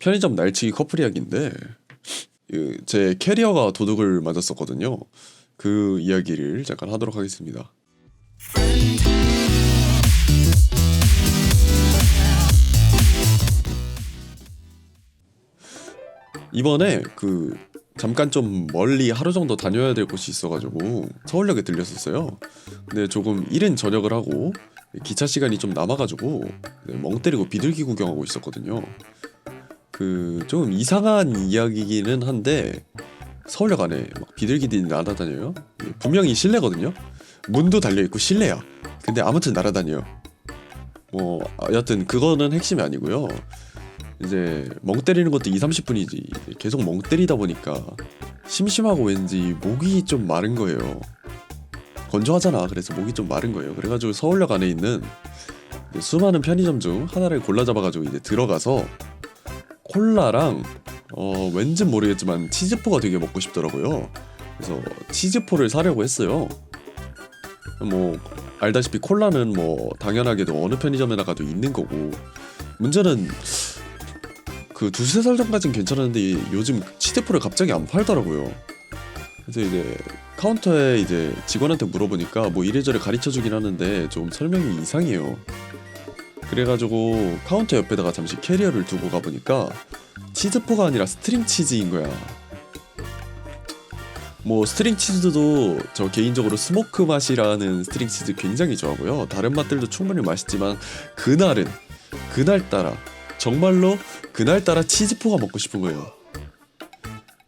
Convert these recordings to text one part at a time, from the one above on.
편의점 날치기 커플 이야기인데 그, 제 캐리어가 도둑을 맞았었거든요. 그 이야기를 잠깐 하도록 하겠습니다. 이번에 그 잠깐 좀 멀리 하루 정도 다녀야 될 곳이 있어가지고 서울역에 들렸었어요. 근데 조금 이른 저녁을 하고 기차 시간이 좀 남아가지고 네, 멍 때리고 비둘기 구경하고 있었거든요. 그 좀 이상한 이야기기는 한데 서울역 안에 막 비둘기들이 날아다녀요. 분명히 실내거든요. 문도 달려 있고 실내야. 근데 아무튼 날아다녀요. 뭐 여하튼 그거는 핵심이 아니고요. 이제 멍 때리는 것도 2, 30분이지 계속 멍 때리다 보니까 심심하고 왠지 목이 좀 마른 거예요. 건조하잖아. 그래서 목이 좀 마른 거예요. 그래가지고 서울역 안에 있는 수많은 편의점 중 하나를 골라 잡아가지고 이제 들어가서 콜라랑 어 왠지 모르겠지만 치즈포가 되게 먹고 싶더라고요. 그래서 치즈포를 사려고 했어요. 뭐 알다시피 콜라는 뭐 당연하게도 어느 편의점에나 가도 있는 거고 문제는 그 두세 살 전까진 괜찮았는데 요즘 치즈포를 갑자기 안 팔더라고요. 그래서 이제 카운터에 이제 직원한테 물어보니까 뭐 이래저래 가르쳐 주긴 하는데 좀 설명이 이상해요. 그래가지고 카운터 옆에다가 잠시 캐리어를 두고 가보니까 치즈포가 아니라 스트링 치즈인 거야. 뭐 스트링 치즈도 저 개인적으로 스모크 맛이라는 스트링 치즈 굉장히 좋아하고요. 다른 맛들도 충분히 맛있지만 그날은 그날따라 정말로 그날따라 치즈포가 먹고 싶은 거예요.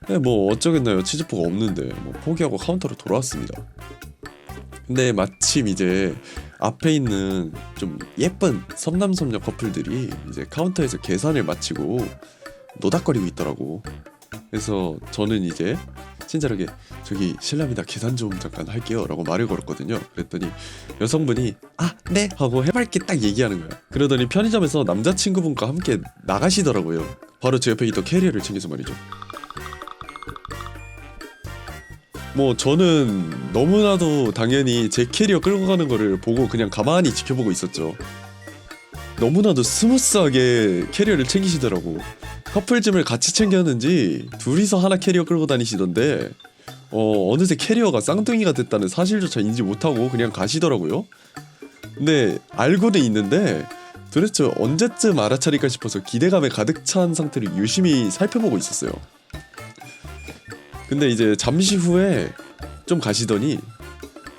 네, 뭐 어쩌겠나요. 치즈포가 없는데 뭐 포기하고 카운터로 돌아왔습니다. 근데 마침 이제 앞에 있는 좀 예쁜 섬남섬녀 커플들이 이제 카운터에서 계산을 마치고 노닥거리고 있더라고. 그래서 저는 이제 친절하게 저기 실례합니다 계산 좀 잠깐 할게요 라고 말을 걸었거든요. 그랬더니 여성분이 아 네 하고 해맑게 딱 얘기하는 거야. 그러더니 편의점에서 남자친구분과 함께 나가시더라고요. 바로 제 옆에 있던 캐리어를 챙겨서 말이죠. 뭐 저는 너무나도 당연히 제 캐리어 끌고 가는 거를 보고 그냥 가만히 지켜보고 있었죠. 너무나도 스무스하게 캐리어를 챙기시더라고. 커플짐을 같이 챙겼는지 둘이서 하나 캐리어 끌고 다니시던데 어 어느새 캐리어가 쌍둥이가 됐다는 사실조차 인지 못하고 그냥 가시더라고요. 근데 알고는 있는데 도대체 언제쯤 알아차릴까 싶어서 기대감에 가득 찬 상태로 유심히 살펴보고 있었어요. 근데 이제 잠시 후에 좀 가시더니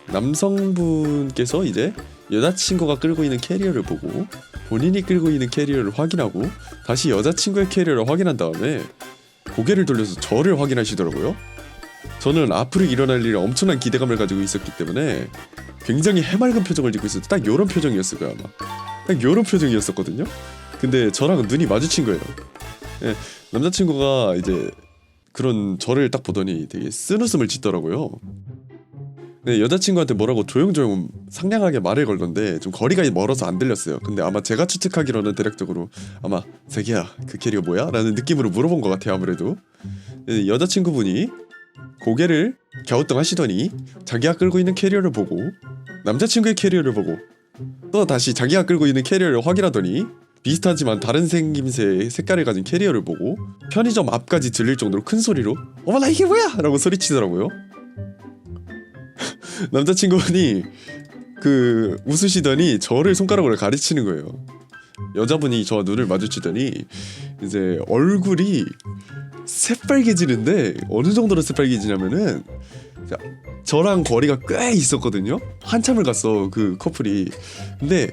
남성분께서 이제 여자친구가 끌고 있는 캐리어를 보고 본인이 끌고 있는 캐리어를 확인하고 다시 여자친구의 캐리어를 확인한 다음에 고개를 돌려서 저를 확인하시더라고요. 저는 앞으로 일어날 일에 엄청난 기대감을 가지고 있었기 때문에 굉장히 해맑은 표정을 짓고 있었죠. 딱 요런 표정이었을 거야 아마. 딱 요런 표정이었었거든요. 근데 저랑 눈이 마주친 거예요. 예, 남자친구가 이제 그런 저를 딱 보더니 되게 쓴웃음을 짓더라고요. 네, 여자친구한테 뭐라고 조용조용 상냥하게 말을 걸던데 좀 거리가 멀어서 안 들렸어요. 근데 아마 제가 추측하기로는 대략적으로 아마 자기야 그 캐리어 뭐야? 라는 느낌으로 물어본 것 같아요 아무래도 네, 여자친구분이 고개를 갸우뚱 하시더니 자기가 끌고 있는 캐리어를 보고 남자친구의 캐리어를 보고 또 다시 자기가 끌고 있는 캐리어를 확인하더니 비슷하지만 다른 생김새의 색깔을 가진 캐리어를 보고 편의점 앞까지 들릴 정도로 큰 소리로 어머나 이게 뭐야! 라고 소리치더라고요 남자친구분이 그 웃으시더니 저를 손가락으로 가르치는 거예요 여자분이 저와 눈을 마주치더니 이제 얼굴이 새빨개지는데 어느 정도로 새빨개지냐면은 저랑 거리가 꽤 있었거든요 한참을 갔어 그 커플이 근데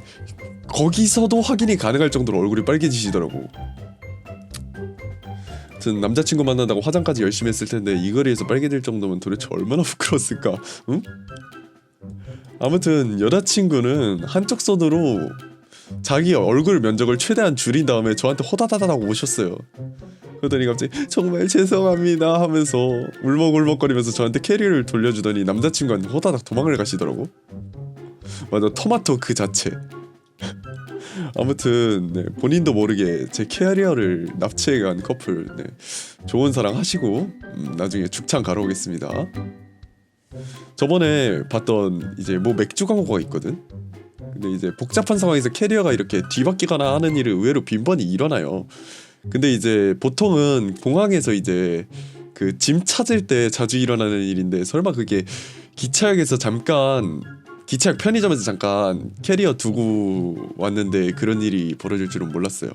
거기서도 확인이 가능할 정도로 얼굴이 빨개지시더라고. 전 남자친구 만난다고 화장까지 열심히 했을 텐데 이 거리에서 빨개질 정도면 도대체 얼마나 부끄러웠을까? 응? 아무튼 여자친구는 한쪽 손으로 자기 얼굴 면적을 최대한 줄인 다음에 저한테 호다다다닥 오셨어요. 그러더니 갑자기 정말 죄송합니다 하면서 울먹울먹거리면서 저한테 캐리를 돌려주더니 남자친구한테 호다닥 도망을 가시더라고. 맞아 토마토 그 자체. 아무튼 네, 본인도 모르게 제 캐리어를 납치해간 커플 네, 좋은 사랑 하시고 음, 나중에 죽창 가러 오겠습니다. 저번에 봤던 이제 뭐 맥주 광고가 있거든. 근데 이제 복잡한 상황에서 캐리어가 이렇게 뒤바뀌거나 하는 일을 의외로 빈번히 일어나요. 근데 이제 보통은 공항에서 이제 그 짐 찾을 때 자주 일어나는 일인데 설마 그게 기차역에서 잠깐 기차역 편의점에서 잠깐 캐리어 두고 왔는데 그런 일이 벌어질 줄은 몰랐어요.